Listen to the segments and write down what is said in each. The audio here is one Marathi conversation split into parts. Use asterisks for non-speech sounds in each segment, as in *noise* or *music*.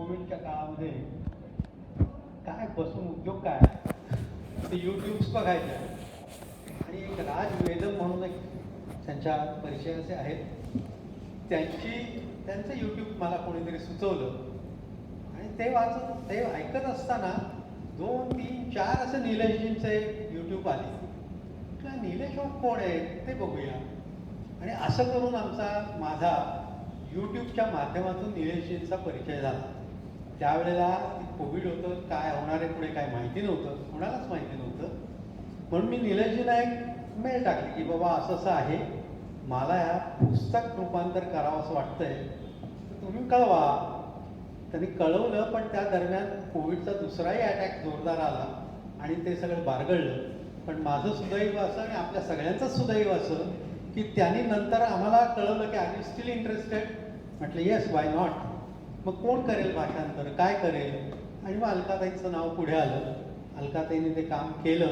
कोविडच्या काळामध्ये काय बसून उद्योग काय ते यूट्यूब्स बघायचे. आणि एक राज वेदम म्हणून एक त्यांच्या परिचयाचे आहेत. त्यांची त्यांचं यूट्यूब मला कोणीतरी सुचवलं. आणि ते वाचत ते ऐकत असताना दोन तीन चार असं निलेशजींचे यूट्यूब आले. म्हटलं निलेश कोण आहे ते बघूया. आणि असं करून आमचा माझा यूट्यूबच्या माध्यमातून निलेशजींचा परिचय झाला. त्यावेळेला कोविड होतं काय होणार आहे पुढे काय माहिती नव्हतं कोणालाच माहिती नव्हतं. म्हणून मी निलजी नाईक मेल टाकली की बाबा असं असं आहे. मला ह्या पुस्तक रूपांतर करावं असं वाटतंय. तर तुम्ही कळवा. त्यांनी कळवलं पण त्या दरम्यान कोविडचा दुसराही अटॅक जोरदार आला आणि ते सगळं बारगळलं. पण माझं सुदैव असं आणि आपल्या सगळ्यांचंच सुदैव असं की त्यांनी नंतर आम्हाला कळवलं की आर यू स्टील इंटरेस्टेड म्हटलं येस वाय नॉट मग कोण करेल भाषांतर? काय करेल? आणि मग अलकाताईंचं नाव पुढे आलं. अलकाताईने ते काम केलं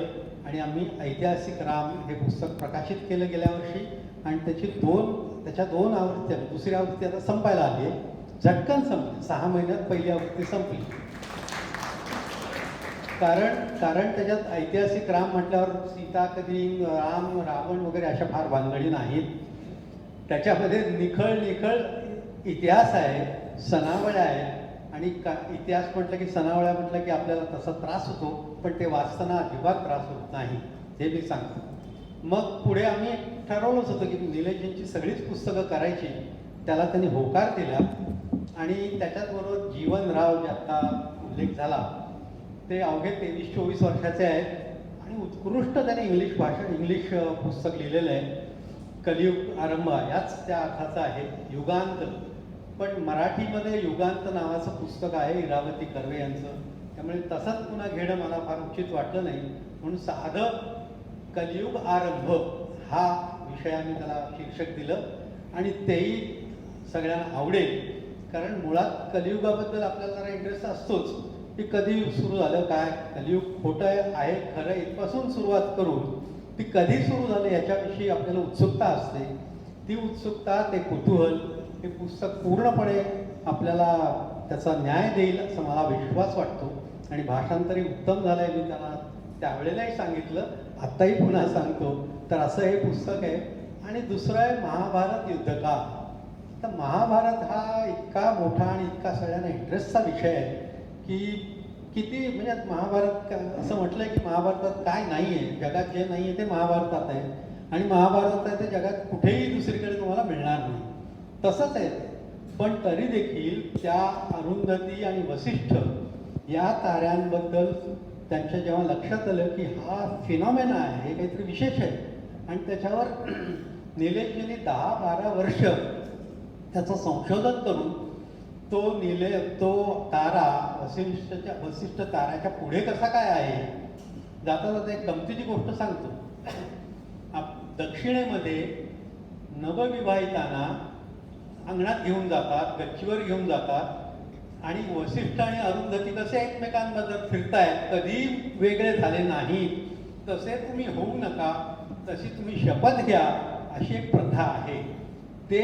आणि आम्ही ऐतिहासिक राम हे पुस्तक प्रकाशित केलं गेल्या वर्षी. आणि त्याची दोन त्याच्या दोन आवृत्त्या दुसरी आवृत्ती आता संपायला आली आहे. झटकन संपली. सहा महिन्यात पहिली आवृत्ती संपली. कारण कारण त्याच्यात ऐतिहासिक राम म्हटल्यावर सीता कधी राम रावण वगैरे अशा फार भानगडी नाहीत. त्याच्यामध्ये निखळ निखळ इतिहास आहे. सणावळ्या आहेत. आणि का इतिहास म्हटलं की सणावळ्या म्हटलं की आपल्याला तसा त्रास होतो पण ते वाचताना अजिबात त्रास होत नाही. हे मी सांगतो. मग पुढे आम्ही ठरवलंच होतं की निलेशजींची सगळीच पुस्तकं करायची. त्याला त्यांनी होकार दिला. आणि त्याच्याचबरोबर जीवनराव जे आत्ता उल्लेख झाला ते अवघे तेवीस चोवीस वर्षाचे आहेत. आणि उत्कृष्ट त्याने इंग्लिश भाषा इंग्लिश पुस्तक लिहिलेलं आहे. कलियुग आरंभ याच त्या अर्थाचा आहे. युगांत पण मराठीमध्ये युगांत नावाचं पुस्तक आहे इरावती कर्वे यांचं. त्यामुळे तसंच पुन्हा घेणं मला फार उचित वाटलं नाही. म्हणून साधं कलियुग आरंभ हा विषय आम्ही त्याला शीर्षक दिलं. आणि तेही सगळ्यांना आवडेल. कारण मुळात कलियुगाबद्दल आपल्याला जरा इंटरेस्ट असतोच की कधी सुरू झालं काय? कलियुग खोटं आहे खरं इथपासून सुरुवात करून ती कधी सुरू झालं याच्याविषयी आपल्याला उत्सुकता असते. ती उत्सुकता ते कुतूहल हे पुस्तक पूर्णपणे आपल्याला त्याचा न्याय देईल असं मला विश्वास वाटतो. आणि भाषांतरी उत्तम झालं आहे मी त्याला त्यावेळेलाही सांगितलं. आत्ताही पुन्हा सांगतो. तर असं हे पुस्तक आहे. आणि दुसरं आहे महाभारत युद्धकाळ तर महाभारत हा इतका मोठा आणि इतका सगळ्यांना इंटरेस्टचा विषय आहे की किती म्हणजे महाभारत असं असं म्हटलंय की महाभारतात काय नाही आहे जगात जे नाही आहे ते महाभारतात आहे. आणि महाभारत आहे ते जगात कुठेही दुसरीकडे तुम्हाला मिळणार नाही. तसंच आहे. पण तरी देखील त्या अरुंधती आणि वसिष्ठ या ताऱ्यांबद्दल त्यांच्या जेव्हा लक्षात आलं की हा फिनॉमेना आहे हे काहीतरी विशेष आहे आणि त्याच्यावर *clears throat* निलेशजींनी दहा बारा वर्ष त्याचं संशोधन करून तो निले तो तारा वसिष्ठच्या वसिष्ठ ताऱ्याच्या पुढे कसा काय आहे जाता जाता एक गमतीची गोष्ट सांगतो. आप- दक्षिणेमध्ये नवविवाहितांना अंगणात घेऊन जातात गच्चीवर घेऊन जातात. आणि वसिष्ठ आणि अरुंधती कसे एकमेकांबद्दल फिरतायत कधी वेगळे झाले नाही. तसे तुम्ही होऊ नका तशी तुम्ही शपथ घ्या अशी एक प्रथा आहे. ते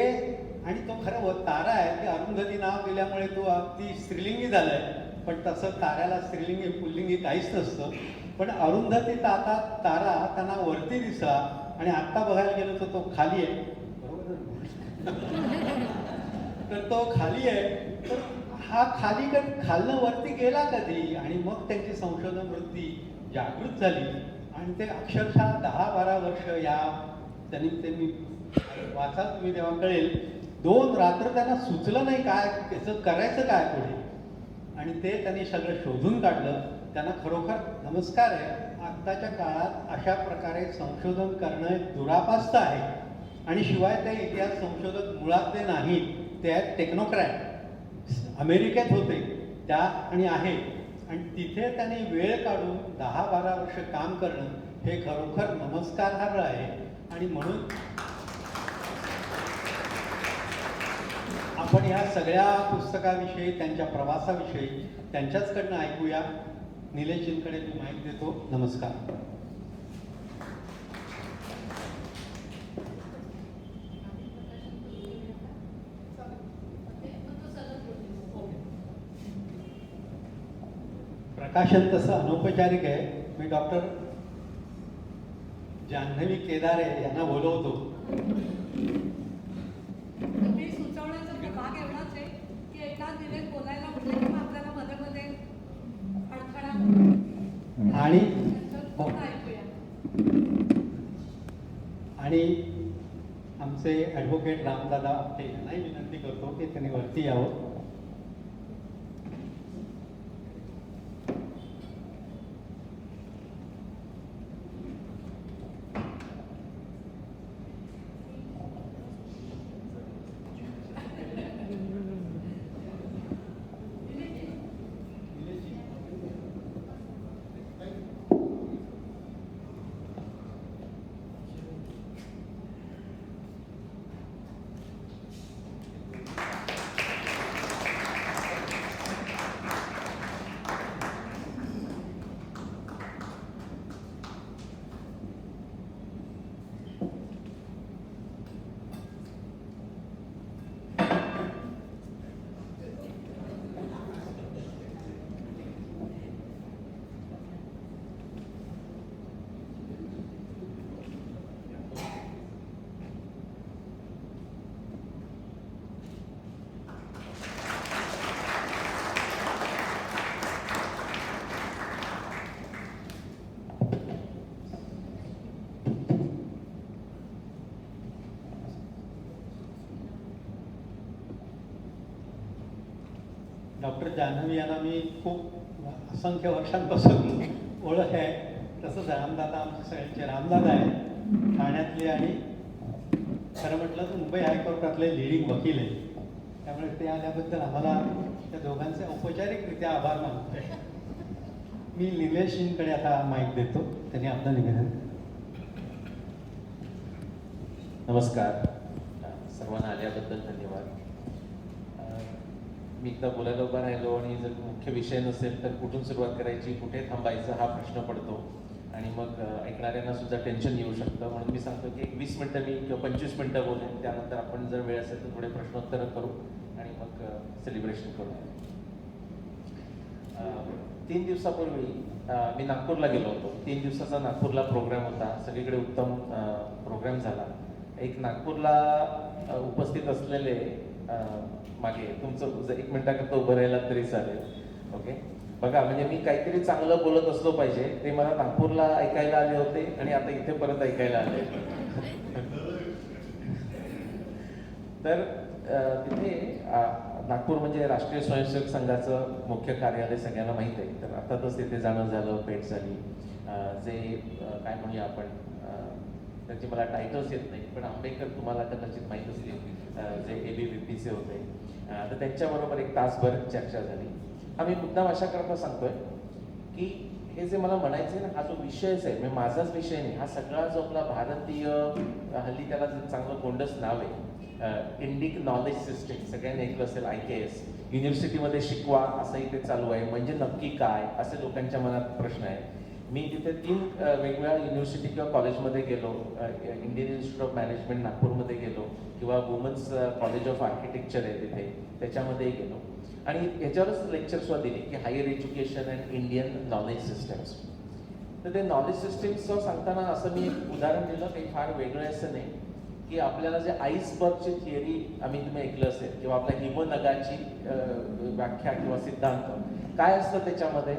आणि तो खरं व तारा आहे ते अरुंधती नाव दिल्यामुळे तो अगदी स्त्रीलिंगी झालाय. पण तसं ताऱ्याला स्त्रीलिंगी पुल्लिंगी काहीच नसतं. पण अरुंधतीचा आता तारा त्यांना वरती दिसला आणि आत्ता बघायला गेलो तर तो खाली आहे. तर तो खाली आहे. तर हा खाली कधी खालनं वरती गेला कधी? आणि मग त्यांची संशोधन वृत्ती जागृत झाली. आणि ते अक्षरशः दहा बारा वर्ष या त्यांनी ते मी वाचा तुम्ही तेव्हा कळेल. दोन रात्र त्यांना सुचलं नाही काय त्याचं करायचं काय पुढे? आणि ते त्यांनी सगळं शोधून काढलं. त्यांना खरोखर नमस्कार आहे. आत्ताच्या काळात अशा प्रकारे संशोधन करणं दुरापास्त आहे. आणि शिवाय ते इतिहास संशोधक मुळातले नाही ते आहेत टेक्नोक्रॅट अमेरिकेत होते. त्या आणि आहे आणि तिथे त्यांनी वेळ काढून दहा बारा वर्ष काम करणं हे खरोखर नमस्कारार्ह आहे. आणि म्हणून आपण ह्या सगळ्या पुस्तकाविषयी त्यांच्या प्रवासाविषयी त्यांच्याचकडनं ऐकूया. निलेशजींकडे मी माहिती देतो. नमस्कार. प्रकाशन तसं अनौपचारिक आहे. मी डॉक्टर जान्हवी केदारे यांना बोलवतो. तुम्ही सुचवण्याचा तो भाग एवढाच आहे की एकदा दिलेत बोलायला म्हटलं की मग आपल्याला मध्ये मध्ये अडथळा? होतो. आणि आणि आमचे ॲडव्होकेट रामदादा आपटे यांनाही विनंती करतो की त्यांनी वरती यावं. डॉक्टर जान्हवी यांना मी खूप असंख्य वर्षांपासून ओळख आहे. तसंच रामदादा आमच्या सगळ्यांचे रामदादा आहे ठाण्यातले आणि खरं म्हटलं तर मुंबई हायकोर्टातले लिडिंग वकील आहे त्यामुळे ते आल्याबद्दल आम्हाला त्या दोघांचे औपचारिकरित्या आभार मानतोय. मी निलेशजींकडे आता माईक देतो. त्यांनी आपलं निवेदन नमस्कार. सर्वांना आल्याबद्दल धन्यवाद. मी एकदा बोलायला उभा राहिलो आणि जर मुख्य विषय नसेल तर कुठून सुरुवात करायची कुठे थांबायचं हा प्रश्न पडतो. आणि मग ऐकणाऱ्यांना सुद्धा टेन्शन येऊ शकतं. म्हणून मी सांगतो की एक वीस मिनटं मी किंवा पंचवीस मिनटं बोलेन. त्यानंतर आपण जर वेळ असेल तर थोडे प्रश्नोत्तरं करू आणि मग सेलिब्रेशन करू. तीन दिवसापूर्वी मी नागपूरला गेलो होतो. तीन दिवसाचा नागपूरला प्रोग्राम होता. सगळीकडे उत्तम प्रोग्राम झाला. एक नागपूरला उपस्थित असलेले मागे तुमचं जर एक मिनिटाकरता उभं राहिला तरी चालेल. ओके? बघा म्हणजे मी काहीतरी चांगलं बोलत असलो पाहिजे. ते मला नागपूरला ऐकायला आले होते आणि आता इथे परत ऐकायला आले. तर तिथे नागपूर म्हणजे राष्ट्रीय स्वयंसेवक संघाचं मुख्य कार्यालय सगळ्यांना माहीत आहे. तर अर्थातच तिथे जाणं झालं भेट झाली. जे काय म्हणूया आपण? त्यांचे मला टायटल्स येत नाही पण आंबेडकर तुम्हाला कदाचित माहीत असतील जे ए बी व्ही पीचे होते. तर त्यांच्याबरोबर एक तासभर चर्चा झाली. हा मी मुद्दाम अशा करता सांगतोय की हे जे मला म्हणायचं आहे ना हा जो विषयच आहे म्हणजे माझाच विषय नाही हा सगळा जो आपला भारतीय हल्ली त्याला चांगलं गोंडस नाव आहे इंडिक नॉलेज सिस्टीम सगळ्यांनी ऐकलं असेल आय के एस युनिव्हर्सिटीमध्ये शिकवा असं इथे चालू आहे. म्हणजे नक्की काय असे लोकांच्या मनात प्रश्न आहे मी तिथे तीन वेगवेगळ्या युनिव्हर्सिटी किंवा कॉलेजमध्ये गेलो इंडियन इन्स्टिट्यूट ऑफ मॅनेजमेंट नागपूरमध्ये गेलो किंवा वुमन्स कॉलेज ऑफ आर्किटेक्चर आहे तिथे त्याच्यामध्येही गेलो. आणि याच्यावरच लेक्चर सुद्धा दिले की higher education and Indian knowledge systems तर ते नॉलेज सिस्टीमचं सांगताना असं मी एक उदाहरण दिलं काही फार वेगळं असं नाही की आपल्याला जे आईसबर्गची थिअरी आम्ही तुम्ही ऐकलं असेल किंवा आपल्या हिमनगाची व्याख्या किंवा सिद्धांत काय असतं त्याच्यामध्ये?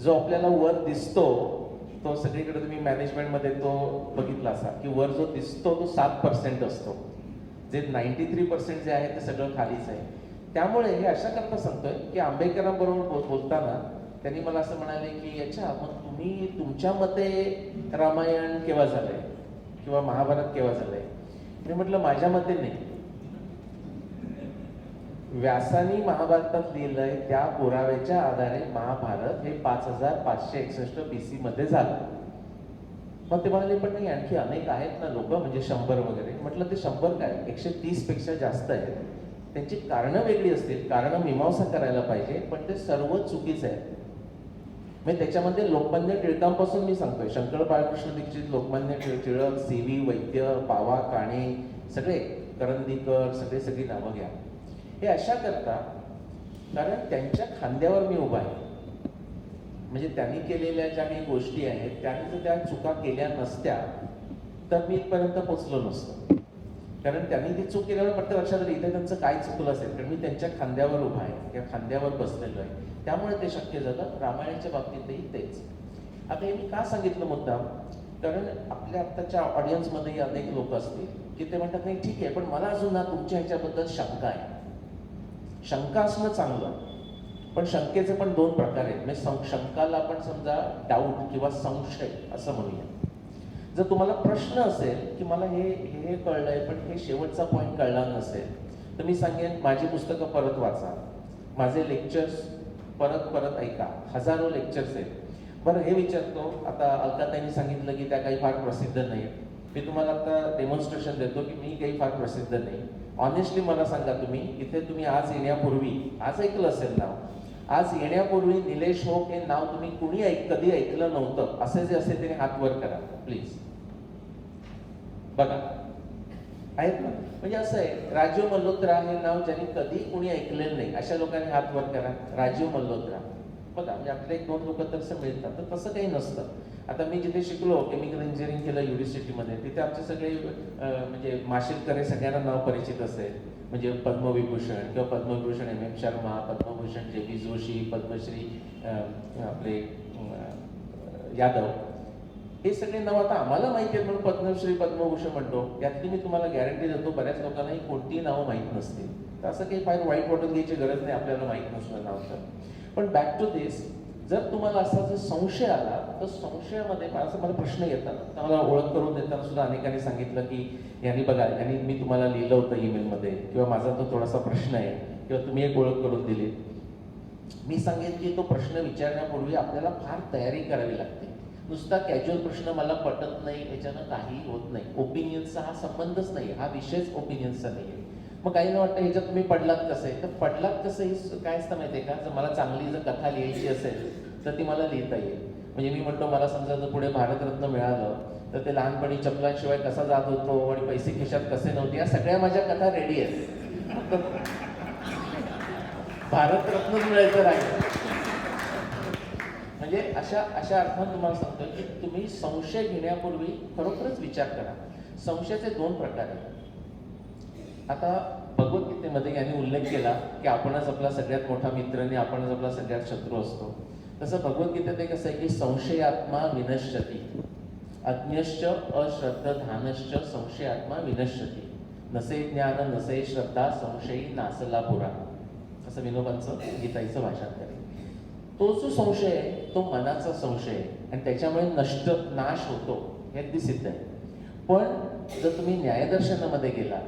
जो आपल्याला वर दिसतो तो सगळीकडे तुम्ही मॅनेजमेंटमध्ये तो बघितला असा की वर जो दिसतो तो सात पर्सेंट असतो. जे नाईन्टी थ्री पर्सेंट जे आहे ते सगळं खालीच आहे. त्यामुळे हे अशा करता सांगतोय की आंबेडकरांबरोबर बोल- बोलताना त्यांनी मला असं म्हणाले की अच्छा मग तुम्ही तुमच्या मते रामायण केव्हा झालंय? किंवा महाभारत केव्हा झालंय? मी म्हटलं माझ्या मते नाही. व्यासानी महाभारतात लिहिलंय त्या पुराव्याच्या आधारे महाभारत हे पाच हजार पाचशे एकसष्ट बीसी मध्ये झालं. मग ते म्हणाले पण नाही आणखी अनेक आहेत ना लोक म्हणजे शंभर वगैरे. म्हटलं ते शंभर काय? एकशे तीसपेक्षा जास्त आहेत. त्यांची कारणं वेगळी असतील. कारणं मीमांसा करायला पाहिजे पण ते सर्व चुकीचं आहे. म्हणजे त्याच्यामध्ये लोकमान्य टिळकांपासून मी सांगतोय. Shankar Balkrishna Dixit Lokmanya Tilak C V Vaidya P V Kane सगळे. करंदीकर सगळे सगळी नावं घ्या. हे अशा करता कारण त्यांच्या खांद्यावर मी उभा आहे. म्हणजे त्यांनी केलेल्या ज्या काही गोष्टी आहेत त्याने जर त्या चुका केल्या नसत्या तर मी इथपर्यंत पोचलो नसतो. कारण त्यांनी ती चूक केल्यावर फक्त लक्षात आलं इथे त्यांचं काय चुकलं असेल कारण मी त्यांच्या खांद्यावर उभा आहे किंवा खांद्यावर बसलेलो आहे. त्यामुळे ते शक्य झालं रामायणाच्या बाबतीतही तेच. आता हे मी का सांगितलं मुद्दा कारण आपल्या आत्ताच्या ऑडियन्समध्येही अनेक लोक असतील की ते म्हणतात नाही ठीक आहे पण मला अजून ना तुमच्या ह्याच्याबद्दल शंका आहे. शंका असणं चांगलं. पण शंकेचे पण दोन प्रकार आहेत. म्हणजे सं- शंकाला आपण समजा डाऊट किंवा संशय असं म्हणूया. जर तुम्हाला प्रश्न असेल की मला हे हे हे कळलंय पण हे शेवटचा पॉईंट कळला नसेल तर मी सांगेन माझी पुस्तकं परत वाचा. माझे लेक्चर्स परत परत ऐका. हजारो लेक्चर्स आहेत. बरं हे विचारतो. आता अलकाताईंनी सांगितलं की त्या काही फार प्रसिद्ध नाही मी तुम्हाला आता डेमॉन्स्ट्रेशन देतो की मी काही फार प्रसिद्ध नाही. ऑनेस्टली मला सांगा तुम्ही इथे तुम्ही आज येण्यापूर्वी आज ऐकलं असेल नाव? आज येण्यापूर्वी निलेश होक हे नाव तुम्ही कुणी ऐक कधी ऐकलं नव्हतं? असे जे असेल त्याने हात वर करा प्लीज बघा. आहेत ना? म्हणजे असं आहे राजीव मल्होत्रा हे नाव ज्यांनी कधी कुणी ऐकलेलं नाही अशा लोकांनी हात वर करा राजीव मल्होत्रा. बघा म्हणजे आपले एक दोन लोक तसं येतात. तर तसं काही नसतं. आता मी जिथे शिकलो केमिकल इंजिनिअरिंग केलं युनिव्हर्सिटीमध्ये तिथे आमचे सगळे म्हणजे माशिलकर हे सगळ्यांना नाव परिचित असेल. म्हणजे पद्मविभूषण किंवा Padma Vibhushan M M Sharma Padma Bhushan J B Joshi Padmashri आपले यादव. हे सगळे नाव आता आम्हाला माहिती आहेत म्हणून पद्मश्री पद्मभूषण म्हणतो. यातली मी तुम्हाला गॅरंटी देतो बऱ्याच लोकांना ही कोणतीही नावं माहीत नसतील. तर असं काही फार वाईट वाटून घ्यायची गरज नाही आपल्याला माहीत नसलं नाव तर. पण बॅक टू दिस जर तुम्हाला असा जर संशय आला तर संशयामध्ये मला मला प्रश्न येतात. तर मला ओळख करून देताना सुद्धा अनेकांनी सांगितलं की यांनी बघा यांनी मी तुम्हाला लिहिलं होतं ईमेलमध्ये किंवा माझा तो थोडासा प्रश्न आहे किंवा तुम्ही एक ओळख करून दिली. मी सांगेन की तो प्रश्न विचारण्यापूर्वी आपल्याला फार तयारी करावी लागते. नुसता कॅज्युअल प्रश्न मला पटत नाही याच्यानं काही होत नाही. ओपिनियन्सचा हा संबंधच नाही हा विषयच ओपिनियन्सचा नाही आहे मग काहींना वाटतं ह्याच्यात तुम्ही पडलात कसं? आहे तर पडलात कसं ही काय असतं माहिती आहे का? जर मला चांगली जर कथा लिहायची असेल तर ती मला लिहिता येईल. म्हणजे मी म्हणतो मला समजा जर पुढे भारतरत्न मिळालं तर ते लहानपणी चपलांशिवाय कसा जात होतो आणि पैसे खिशात कसे नव्हते? या सगळ्या माझ्या कथा रेडी आहेत. *laughs* भारतरत्नच मिळायचं राहील म्हणजे अशा अशा अर्थानं तुम्हाला सांगतो की तुम्ही संशय घेण्यापूर्वी खरोखरच विचार करा. संशयाचे दोन प्रकार आहेत. आता भगवद्गीतेमध्ये यांनी उल्लेख केला की आपणच आपला सगळ्यात मोठा मित्र आणि आपणच आपला सगळ्यात शत्रू असतो. तसं भगवद्गीतेत एक असं आहे की संशयात्मा विनश्यती. अज्ञश्च अश्रद्धानश्च संशयात्मा विनश्यती. नसे ज्ञान नसे श्रद्धा संशयी नासला पुरा. असं विनोबांचं गीताईचं भाषांतर आहे. तो जो संशय आहे तो मनाचा संशय आहे. आणि त्याच्यामुळे नष्ट नाश होतो हे अगदी सिद्ध आहे. पण जर तुम्ही न्यायदर्शनामध्ये गेला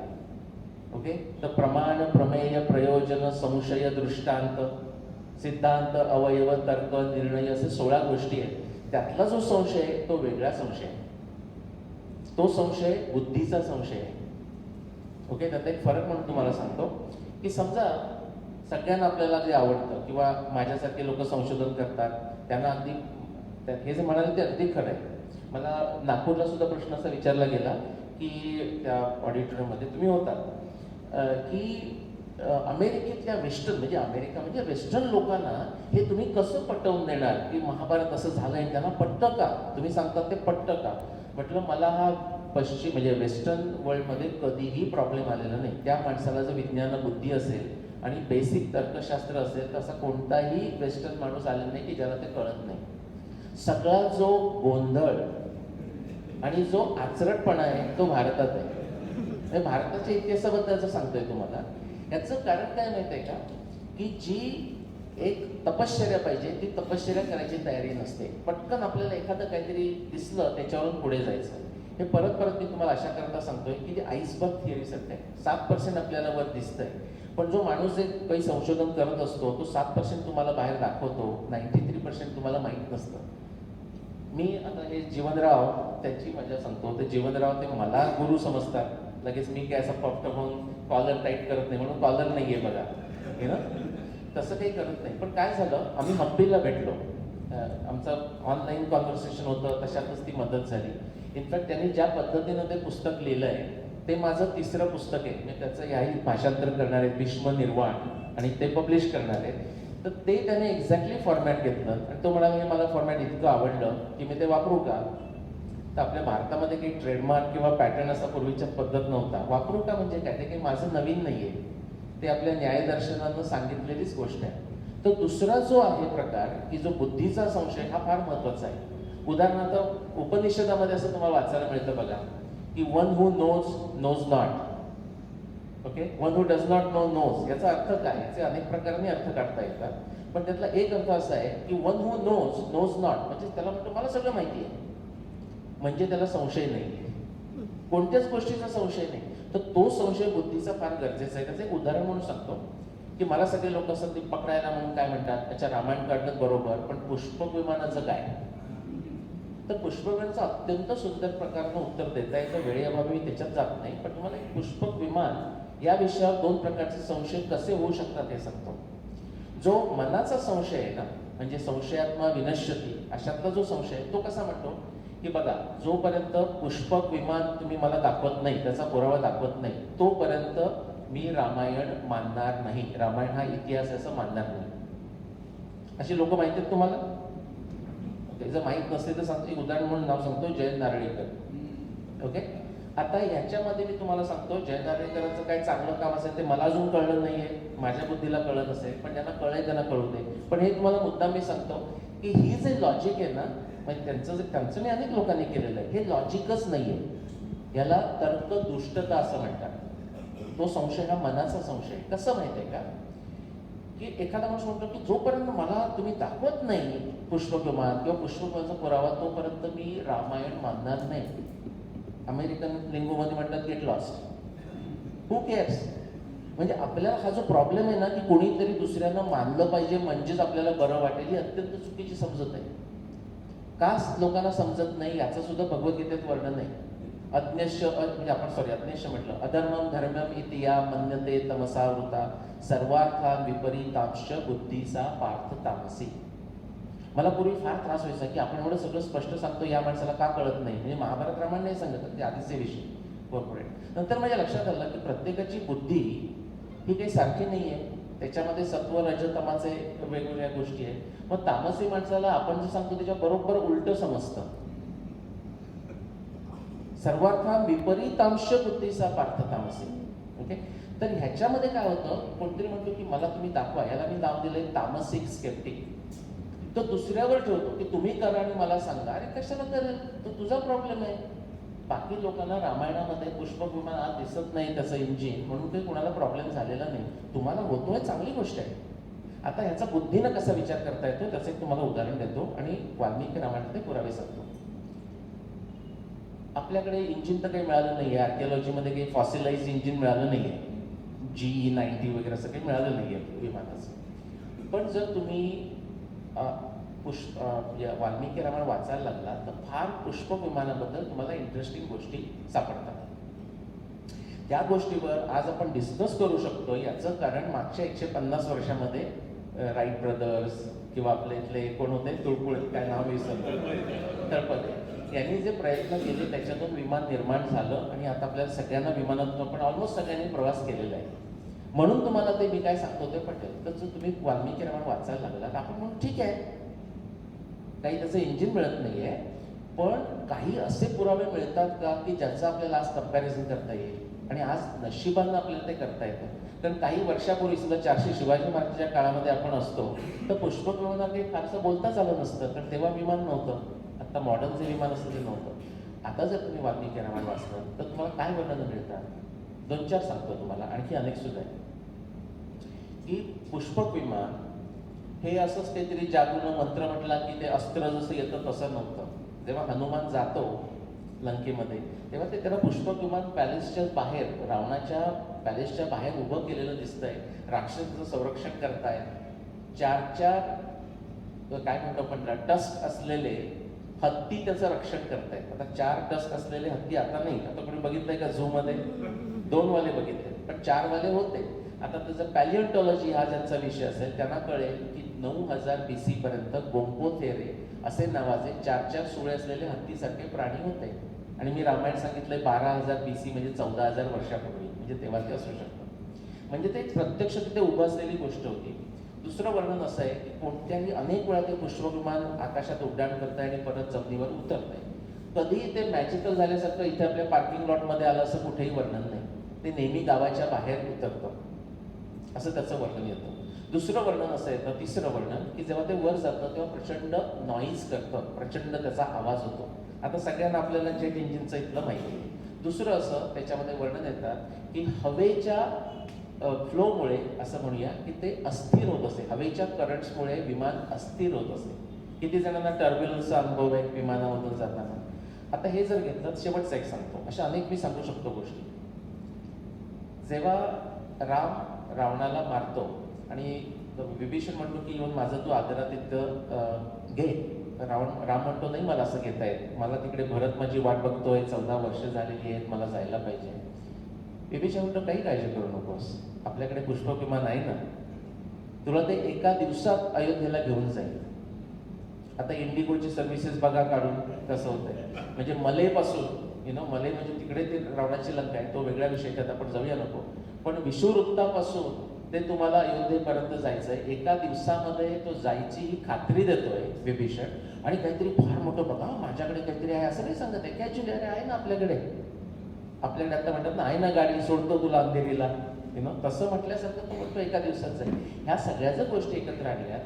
ओके? तर प्रमाण प्रमेय प्रयोजन संशय दृष्टांत सिद्धांत अवयव तर्क निर्णय असे सोळा गोष्टी आहेत. त्यातला जो संशय आहे तो वेगळा संशय आहे. तो संशय बुद्धीचा संशय आहे. ओके? त्यात एक फरक म्हणून तुम्हाला सांगतो की समजा सगळ्यांना आपल्याला जे आवडतं किंवा माझ्यासारखे लोक संशोधन करतात त्यांना अगदी हे जे म्हणाले ते अगदी खरं आहे. मला नागपूरला सुद्धा प्रश्न असा विचारला गेला की त्या ऑडिटोरियममध्ये तुम्ही होतात. की अमेरिकेतल्या वेस्टर्न म्हणजे अमेरिका म्हणजे वेस्टर्न लोकांना हे तुम्ही कसं पटवून देणार? की महाभारत असं झालं आहे त्यांना पटतं का? तुम्ही सांगतात ते पटतं का? म्हटलं मला हा पश्चिम म्हणजे वेस्टर्न वर्ल्डमध्ये कधीही प्रॉब्लेम आलेला नाही. त्या माणसाला जर विज्ञान बुद्धी असेल आणि बेसिक तर्कशास्त्र असेल तर असा कोणताही वेस्टर्न माणूस आलेला नाही की ज्याला ते कळत नाही. सगळा जो गोंधळ आणि जो आचरटपणा आहे तो भारतात आहे. म्हणजे भारताच्या इतिहासाबद्दल जर सांगतोय तुम्हाला याचं कारण काय माहिती आहे का? की जी एक तपश्चर्या पाहिजे ती तपश्चर्या करायची तयारी नसते. पटकन आपल्याला एखादं काहीतरी दिसलं त्याच्यावरून पुढे जायचं. हे परत परत मी तुम्हाला अशा करता सांगतोय की जे आईसबर्ग थिअरी सध्या आहे सात पर्सेंट आपल्याला वर दिसतंय. पण जो माणूस जे काही संशोधन करत असतो तो सात पर्सेंट तुम्हाला बाहेर दाखवतो नाईन्टी थ्री पर्सेंट तुम्हाला माहीत नसतं. मी आता हे जीवनराव त्यांची मजा सांगतो. ते जीवनराव ते मला गुरु समजतात. लगेच मी काय असं पॉप्ट होऊन कॉलर टाईट करत नाही म्हणून कॉलर नाही आहे बघा. हे ना तसं काही करत नाही. पण काय झालं? आम्ही हंपीला भेटलो. आमचं ऑनलाईन कॉन्व्हर्सेशन होतं. तशातच ती मदत झाली. इनफॅक्ट त्यांनी ज्या पद्धतीनं ते पुस्तक लिहिलं आहे ते माझं तिसरं पुस्तक आहे. मी त्याचं याही भाषांतर करणार आहे. भीष्म निर्वाण. आणि ते पब्लिश करणार आहे. तर ते त्याने एक्झॅक्टली फॉर्मॅट घेतलं. आणि तो म्हणाला मला फॉर्मॅट इतकं आवडलं की मी ते वापरू का? तर आपल्या भारतामध्ये काही ट्रेडमार्क किंवा पॅटर्न असा पूर्वीच्या पद्धत नव्हता. वापरू का म्हणजे काय? ते काही माझं नवीन नाहीये. ते आपल्या न्यायदर्शनानं सांगितलेलीच गोष्ट आहे. तर दुसरा जो आहे प्रकार की जो बुद्धीचा संशय हा फार महत्त्वाचा आहे. उदाहरणार्थ उपनिषदामध्ये असं तुम्हाला वाचायला मिळतं बघा की one who knows knows not okay one who does not know knows याचा अर्थ काय? याचे अनेक प्रकाराने अर्थ काढता येतात. पण त्यातला एक अर्थ असा आहे की one who knows knows not म्हणजे त्याला तुम्हाला सगळं माहिती आहे. म्हणजे त्याला संशय नाही. कोणत्याच गोष्टीचा संशय नाही. तर तो संशय बुद्धीचा फार गरजेचा आहे. त्याचं एक उदाहरण म्हणून सांगतो की मला सगळे लोक असं ते पकडायला म्हणून काय म्हणतात? त्याच्या रामायण काढणं बरोबर पण पुष्पक विमानाचं काय? तर पुष्पविमानाचं अत्यंत सुंदर प्रकारनं उत्तर देता येतं. वेळेअभावी मी त्याच्यात जात नाही पण तुम्हाला एक पुष्पक विमान या विषयावर दोन प्रकारचे संशय कसे होऊ शकतात हे सांगतो. जो मनाचा संशय आहे ना म्हणजे संशयात्मा विनश्यती अशातला जो संशय आहे तो कसा म्हणतो? की बघा जोपर्यंत पुष्पक विमान तुम्ही मला दाखवत नाही त्याचा पुरावा दाखवत नाही तोपर्यंत मी रामायण मानणार नाही. रामायण हा इतिहास असं मानणार नाही. अशी लोक माहिती आहेत तुम्हाला? जर माहीत नसते तर सांगतो एक उदाहरण म्हणून नाव सांगतो जयंत नारळीकर. ओके? आता याच्यामध्ये मी तुम्हाला सांगतो जयंत नारळीकरांचं काय चांगलं काम असेल ते मला अजून कळलं नाहीये माझ्या बुद्धीला कळत असेल पण ज्यांना कळलंय त्यांना कळू दे. पण हे तुम्हाला मुद्दा मी सांगतो की ही जे लॉजिक आहे ना म्हणजे त्यांचं जे त्यांचं मी अनेक लोकांनी केलेलं आहे हे लॉजिकच नाहीये. याला तर्क दुष्टता असं म्हणतात. तो संशय हा मनाचा संशय कसं माहिती आहे का? की एखादा माणूस म्हणतो की जोपर्यंत मला तुम्ही दाखवत नाही पुष्पकुमार किंवा पुष्पकुमारचा पुरावा तोपर्यंत मी रामायण मानणार नाही. अमेरिकन लिंगोमध्ये म्हणतात गेट लॉस्ट हू केअर्स म्हणजे आपल्याला हा जो प्रॉब्लेम आहे ना की कोणीतरी दुसऱ्यांना मानलं पाहिजे म्हणजेच आपल्याला बरं वाटेल ही अत्यंत चुकीची समजत आहे. का लोकांना समजत नाही याचं सुद्धा भगवद्गीतेत वर्णन आहे. अज्ञश्य म्हणजे आपण सॉरी अज्ञश्य म्हटलं. अधर्मम धर्मम इतिया मन्यते तमसा वृता सर्वार्था विपरीतांश बुद्धीचा पार्थ तामसी. मला पूर्वी फार त्रास व्हायचा की आपण एवढं सगळं स्पष्ट सांगतो या माणसाला का कळत नाही? म्हणजे महाभारत रामायण नाही सांगत ते आधीचे विषय कॉर्पोरेट नंतर माझ्या लक्षात आलं की प्रत्येकाची बुद्धी ही काही सारखी नाही आहे त्याच्यामध्ये सत्व रजतमाचे वेगवेगळ्या गोष्टी आहेत. मग तामसी माणसाला आपण जे सांगतो त्याच्या बरोबर उलट समजतं. सर्वार्था विपरीतांश बुद्धीचा पार्थ तामसी ओके? तर ह्याच्यामध्ये काय होतं? कोणतरी म्हणतो की मला तुम्ही दाखवा. याला मी नाव दिलंय तामसिक स्केप्टिक तो दुसऱ्यावर ठेवतो की तुम्ही करा आणि मला सांगा. अरे कशाला करेल? तो तुझा प्रॉब्लेम आहे. बाकी लोकांना रामायणामध्ये पुष्पविमान आज दिसत नाही त्याचं इंजिन म्हणून काही कोणाला प्रॉब्लेम झालेला नाही. तुम्हाला होतोय चांगली गोष्ट आहे. आता ह्याचा बुद्धीनं कसा विचार करता येतो त्याचं एक तुम्हाला उदाहरण देतो आणि वाल्मिकी रामायणात ते पुरावे सांगतो. आपल्याकडे इंजिन तर काही मिळालं नाही आहे आर्किओलॉजीमध्ये काही फॉसिलाइज इंजिन मिळालं नाही आहे जी नाईन्टी वगैरे असं काही मिळालं नाही आहे विमानाचं. पण जर तुम्ही पुष्प अ, या वाल्मिकी रामायण वाचायला लागला तर फार पुष्पक विमानाबद्दल तुम्हाला इंटरेस्टिंग गोष्टी सापडतात. त्या गोष्टीवर आज आपण डिस्कस करू शकतो. याचं कारण मागच्या एकशे पन्नास वर्षामध्ये राईट ब्रदर्स किंवा आपल्या इथले कोण होते? तुळकुळ काय नाव विसरलं तळपदे. यांनी जे प्रयत्न केले त्याच्यातून विमान निर्माण झालं आणि आता आपल्याला सगळ्यांना विमानातून आपण ऑलमोस्ट सगळ्यांनी प्रवास केलेला आहे. म्हणून तुम्हाला ते मी काय सांगतो ते पटेल? तर जर तुम्ही वाल्मिकी रामायण वाचायला लागला तर आपण म्हणून ठीक आहे. काही त्याचं इंजिन मिळत नाहीये. पण काही असे पुरावे मिळतात का की ज्याचं आपल्याला आज कंपॅरिझन करता येईल? आणि आज नशिबांना आपल्याला ते करता येतं. कारण काही वर्षापूर्वी सुद्धा चारशे शिवाजी महाराजांच्या काळामध्ये आपण असतो तर पुष्पक विमानावर काही फारसं बोलताच आलं नसतं. कारण तेव्हा विमान नव्हतं. आता मॉडर्न जे विमान असतं ते नव्हतं. आता जर तुम्ही वाल्मिकी रामायण वाचलं तर तुम्हाला काय वर्णनं मिळतात दोन चार सांगतो तुम्हाला. आणखी अनेक सुद्धा आहे की पुष्पक विमान हे असंच काहीतरी जादूनं मंत्र म्हटला की ते अस्त्र जसं येतं तसं नव्हतं. जेव्हा हनुमान जातो लंकेमध्ये तेव्हा ते त्याला पुष्पक विमान पॅलेसच्या बाहेर रावणाच्या पॅलेसच्या बाहेर उभं केलेलं दिसतंय. राक्षसाचं संरक्षण करतायत चार चार काय म्हणतो आपण टस्क असलेले हत्ती त्याचं रक्षण करतायत आता चार टस्क असलेले हत्ती आता नाही. आता कोणी बघितलंय का झू मध्ये दोन वाले बघितले. पण चार वाले होते. आता त्याचं पॅलिओन्टॉलॉजी हा ज्यांचा विषय असेल त्यांना कळेल की नऊ हजार बी सी पर्यंत गोम्पोथेरे असे नावाचे चार चार सुळे असलेले हत्तीसारखे प्राणी होते. आणि मी रामायण सांगितलंय बारा हजार बी सी म्हणजे चौदा हजार वर्षापूर्वी म्हणजे तेव्हा ते असू शकतं. म्हणजे ते प्रत्यक्ष तिथे उभं असलेली गोष्ट होती. दुसरं वर्णन असं आहे की कोणत्याही अनेक वेळा ते पुष्पविमान आकाशात उड्डाण करत आहे आणि परत जमिनीवर उतरत आहे कधीही ते मॅजिकल झाल्यासारखं इथे आपल्या पार्किंग लॉटमध्ये आलं असं कुठेही वर्णन नाही. ते नेहमी गावाच्या बाहेर उतरतं. असं त्याचं वर्णन येतं. दुसरं वर्णन असं येतं तिसरं वर्णन की जेव्हा ते वर जातं तेव्हा प्रचंड नॉईज करतं प्रचंड त्याचा आवाज होतो. आता सगळ्यांना आपल्याला जेट इंजिनचं इथलं माहिती आहे. दुसरं असं त्याच्यामध्ये वर्णन येतात की हवेच्या फ्लोमुळे असं म्हणूया की ते अस्थिर होत असे. हवेच्या करंट्समुळे विमान अस्थिर होत असे. किती जणांना टर्ब्युलन्सचा अनुभव आहे विमानामधून जाताना? आता हे जर घेतलं तर एक सांगतो. अशा अनेक मी सांगू शकतो गोष्टी. जेव्हा राम रावणाला मारतो. आणि विभीषण म्हणतो की येऊन माझं तू आदरातिथ्य घे. रावण राम म्हणतो नाही मला असं घेता येत. मला तिकडे भरत माझी वाट बघतोय. चौदा वर्ष झालेली आहेत. मला जायला पाहिजे. विभीषण म्हणतो काही काळजी करू नकोस. आपल्याकडे पुष्पक नाही आहे ना? तुला ते एका दिवसात अयोध्येला घेऊन जाईल. आता इंडिगोची सर्व्हिसेस बघा काढून कसं होतंय. म्हणजे मलेपासून यु नो मले म्हणजे तिकडे ते रावणाची लंका आहे. तो वेगळ्या विषय त्यात आपण जाऊया नको. पण विषुवृत्तापासून ते तुम्हाला अयोध्येपर्यंत जायचं आहे एका दिवसामध्ये तो जायची ही खात्री देतोय विभीषण. आणि काहीतरी फार मोठं बघा माझ्याकडे काहीतरी आहे असं नाही सांगत आहे. कॅच्युअली अरे आहे ना आपल्याकडे? आपल्याकडे आता म्हणतात ना आहे ना गाडी सोडतो तुला अंधेरीला तसं म्हटल्यासारखं तो म्हणतो एका दिवसात जाईल ह्या सगळ्याच गोष्टी एकत्र आणल्यात.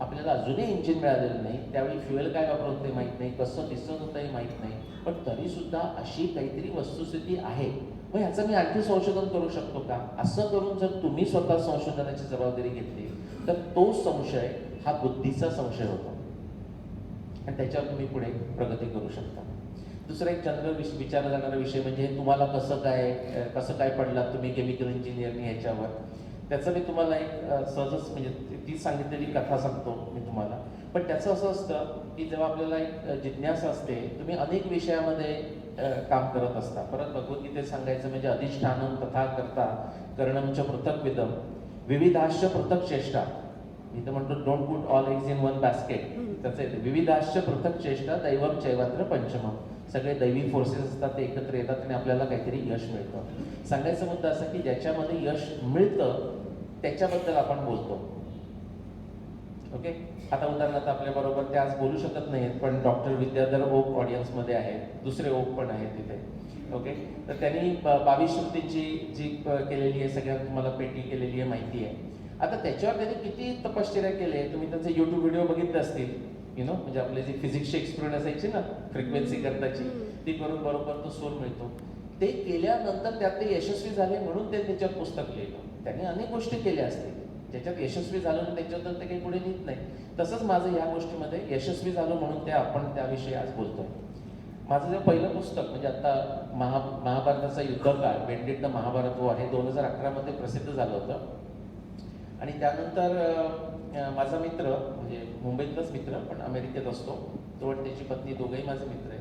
आपल्याला अजूनही इंजिन मिळालेलं नाही. त्यावेळी फ्युएल काय वापरत ते माहीत नाही. कसं दिसत होतंही माहीत नाही. पण तरी सुद्धा अशी काहीतरी वस्तुस्थिती आहे. मग ह्याचं मी आणखी संशोधन करू शकतो का? असं करून जर तुम्ही स्वतः संशोधनाची जबाबदारी घेतली तर तो संशय हा बुद्धीचा संशय होतो. आणि त्याच्यावर तुम्ही पुढे प्रगती करू शकता. दुसरा एक जनरल विष विचारला जाणारा विषय म्हणजे तुम्हाला कसं काय कसं काय पडलात तुम्ही केमिकल इंजिनिअरिंग ह्याच्यावर? त्याचं मी तुम्हाला एक सहजच म्हणजे ती- सांगितलेली कथा सांगतो मी तुम्हाला. पण त्याचं असं असतं की जेव्हा आपल्याला एक जिज्ञासा असते तुम्ही अनेक विषयामध्ये काम करत असता परत भगवद्गीतेत सांगायचं म्हणजे अधिष्ठानम तथा करता करणमच पृथक विदम विविधाश्य पृथक चेष्टा. मी तर म्हणतो don't put all eggs in one basket त्याचं येते विविधाश्य पृथक चेष्टा दैवम चैवात्र पंचमम सगळे दैवी फोर्सेस असतात ते एकत्र येतात आणि आपल्याला काहीतरी यश मिळतं. सांगायचा मुद्दा असा की ज्याच्यामध्ये यश मिळतं त्याच्याबद्दल आपण बोलतो. ओके? आता उदाहरणार्थ आपल्या बरोबर ते आज बोलू शकत नाहीत पण डॉक्टर विद्याधर ओक ऑडियन्समध्ये आहेत दुसरे ओक पण आहेत तिथे ओके? तर त्यांनी बावीस श्रुतींची जी केलेली आहे सगळ्यात तुम्हाला पेटी केलेली आहे माहिती आहे. आता त्याच्यावर त्यांनी किती तपश्चर्या केले तुम्ही त्यांचे युट्यूब व्हिडिओ बघितले असतील यु नो म्हणजे आपली जी फिजिक्सची एक्सपिरियन्स असायची ना फ्रिक्वेन्सी करताची ती करून बरोबर तो सूर मिळतो. ते केल्यानंतर त्यात ते यशस्वी झाले म्हणून ते त्याच्यावर पुस्तक लिहिलं. त्यांनी अनेक गोष्टी केल्या असतील. ज्याच्यात यशस्वी झालं ना तर ते काही पुढे नेत नाही. तसंच माझं या गोष्टीमध्ये यशस्वी झालं म्हणून ते आपण त्याविषयी आज बोलतोय. माझं जे पहिलं पुस्तक म्हणजे आता महा महाभारताचा युद्धकाळ बेंडेड द महाभारत वो आहे दोन हजार अकरामध्ये प्रसिद्ध झालं होतं. आणि त्यानंतर माझा मित्र म्हणजे मुंबईतलाच मित्र पण अमेरिकेत असतो. तो आणि त्याची पत्नी दोघंही माझे मित्र आहेत.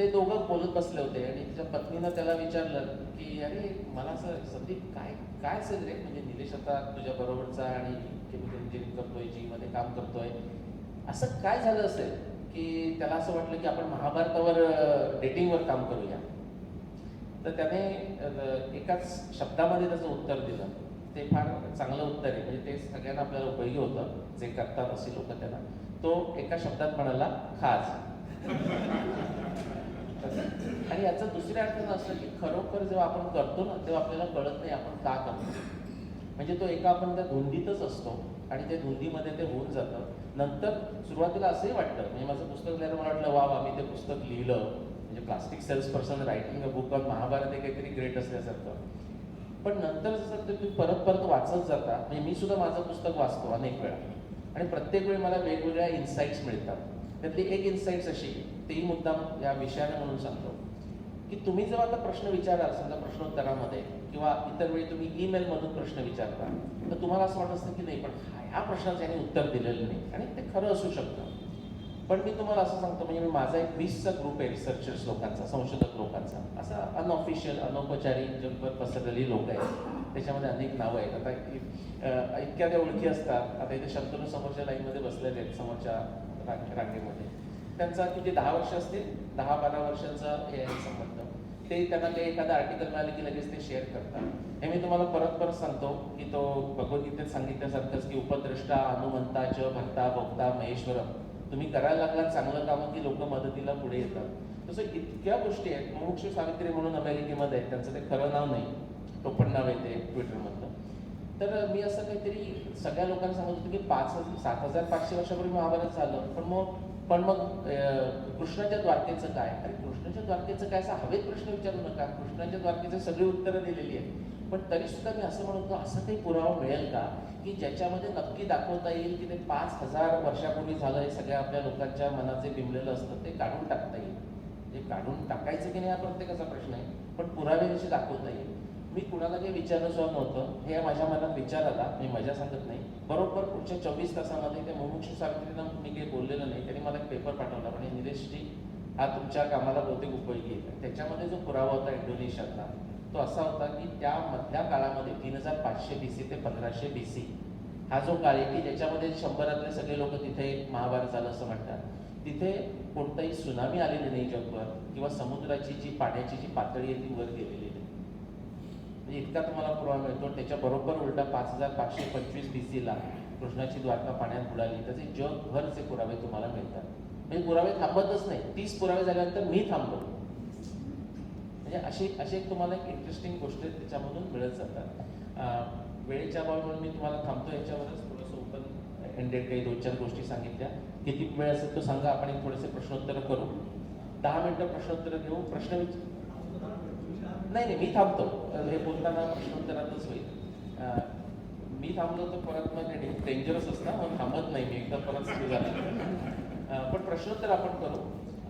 ते दोघं बोलत बसले होते आणि त्याच्या पत्नीनं त्याला विचारलं की अरे मला असं संदीप काय काय असेल रे? म्हणजे निलेश आता तुझ्या बरोबरचा आणि केमिकल इंजिनिअरिंग करतोय जी मध्ये काम करतोय. असं काय झालं असेल की त्याला असं वाटलं की आपण महाभारतावर डेटिंगवर काम करूया? तर त्याने एकाच शब्दामध्ये त्याचं उत्तर दिलं. ते फार चांगलं उत्तर आहे. म्हणजे ते सगळ्यांना आपल्याला उपयोगी होतं. जे करतात असे लोक त्यांना. तो एका शब्दात म्हणाला खाज. आणि याचा दुसऱ्या अर्थानं असं की खरोखर जेव्हा आपण करतो ना तेव्हा आपल्याला कळत नाही आपण का करतो. म्हणजे तो एका आपण त्या धुंदीतच असतो आणि त्या धुंदीमध्ये ते होऊन जातं. नंतर सुरुवातीला असंही वाटतं. म्हणजे माझं पुस्तक लिहायला मला वाटलं वा वा मी ते पुस्तक लिहिलं. म्हणजे plastic sales person writing a book on Mahabharat हे काहीतरी ग्रेट असल्यासारखं. पण नंतर जसं ते तुम्ही परत परत वाचत जाता म्हणजे मी सुद्धा माझं पुस्तक वाचतो अनेक वेळा. आणि प्रत्येक वेळी मला वेगवेगळ्या इन्साईट्स मिळतात. त्यातली एक इन्साईट्स अशी तेही मुद्दाम या विषयाने म्हणून सांगतो. की तुम्ही जेव्हा आता प्रश्न विचाराल समजा प्रश्नोत्तरामध्ये किंवा इतर वेळी तुम्ही ईमेल मधून प्रश्न विचारता तर तुम्हाला असं वाटत असतं की नाही पण ह्या प्रश्नाचं याने उत्तर दिलेलं नाही. आणि ते खरं असू शकतं. पण मी तुम्हाला असं सांगतो म्हणजे मी माझा एक वीसचा ग्रुप आहे रिसर्चर्स लोकांचा संशोधक लोकांचा. असा अनऑफिशियल अनौपचारिक जगभर पसरलेली लोक आहेत. त्याच्यामध्ये अनेक नावं आहेत. आता इतक्या त्या ओळखी असतात. आता इथे शंतनू समोरच्या लाईनमध्ये बसलेले आहेत समोरच्या रांग- रांगेमध्ये. त्यांचा किती दहा वर्ष असतील दहा बारा वर्षांचा हे संबंध. ते त्यांना काही एखादा आर्टिकल मिळालं की लगेच ते शेअर करतात. हे मी तुम्हाला परत परत सांगतो की तो भगवद्गीतेत सांगितल्यासारखंच की उपद्रष्टा हनुमंता च भक्ता भक्ता महेश्वरम. तुम्ही करायला लागलात चांगलं कामं की लोक मदतीला पुढे येतात. तसं इतक्या गोष्टी आहेत. मोक्ष सावित्री म्हणून अमेरिकेमध्ये आहेत. त्यांचं ते खरं नाव नाही. टोपण नाव येते ट्विटरमधलं. तर मी असं काहीतरी सगळ्या लोकांना सांगत होतो की पाच सात हजार पाचशे वर्षापूर्वी महाभारत झालं. पण मग पण मग कृष्णाच्या द्वारकेचं काय? अरे कृष्णाच्या द्वारकेचं काय? असं हवेत प्रश्न विचारू नका. कृष्णाच्या द्वारकेचं सगळी उत्तरं दिलेली आहेत. पण तरी सुद्धा मी असं म्हणतो असं काही पुरावा मिळेल का? की ज्याच्यामध्ये नक्की दाखवता येईल की ते पाच हजार वर्षापूर्वी झालं हे सगळ्या आपल्या लोकांच्या मनात जे बिंबलेलं असतं ते काढून टाकता येईल. ते काढून टाकायचं की नाही हा प्रत्येकाचा प्रश्न आहे पण पुरावे कसे दाखवता येईल? मी कुणाला काही विचारलं सुद्धा नव्हतं. हे माझ्या मनात विचार आला. मी मजा सांगत नाही. बरोबर पुढच्या चोवीस तासामध्ये त्या मुमुक्षू सावित्रीनं मी काही बोललेलं नाही. त्यांनी मला एक पेपर पाठवला. म्हणजे निलेशजी हा तुमच्या कामाला बहुतेक उपयोगी आहे. त्याच्यामध्ये जो पुरावा होता इंडोनेशियातला तो असा होता की त्या मधल्या काळामध्ये तीन हजार पाचशे बी सी ते पंधराशे बी सी हा जो काळ आहे की ज्याच्यामध्ये शंभरातले सगळे लोक तिथे महाभारत झालं असं म्हणतात. तिथे कोणताही सुनामी आलेली नाही जगभर किंवा समुद्राची जी पाण्याची जी पातळी आहे ती वर गेलेली नाही. म्हणजे इतका तुम्हाला पुरावा मिळतो. त्याच्या बरोबर उलटा पाच हजार पाचशे पंचवीस बी सीला कृष्णाची द्वारका पाण्यात बुडाली. त्याचे जगभरचे पुरावे तुम्हाला मिळतात. म्हणजे पुरावे थांबतच नाही. तीस पुरावे झाल्यानंतर मी थांबलो. म्हणजे अशी अशी एक तुम्हाला एक इंटरेस्टिंग गोष्ट त्याच्यामधून मिळत जातात. वेळेच्या अभाव म्हणून मी तुम्हाला थांबतो. याच्यावरच थोडंसं ओपन एंडेड काही दोन चार गोष्टी सांगितल्या. किती वेळ असेल तो सांगा. आपण एक थोडेसे प्रश्नोत्तर करू. दहा मिनटं प्रश्नोत्तर घेऊ प्रश्न नाही नाही मी थांबतो. हे बोलताना प्रश्नोत्तरातच होईल. मी थांबलो तर परत मग डेंजरस असतं मग थांबत नाही मी. एकदा परत सुरू झालं. पण प्रश्नोत्तर आपण करू.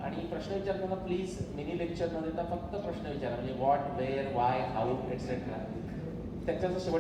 आणि प्रश्न विचारताना प्लीज मिनी लेक्चर न देता फक्त प्रश्न विचारा. म्हणजे what where why how etcetera त्याच्याचं शेवट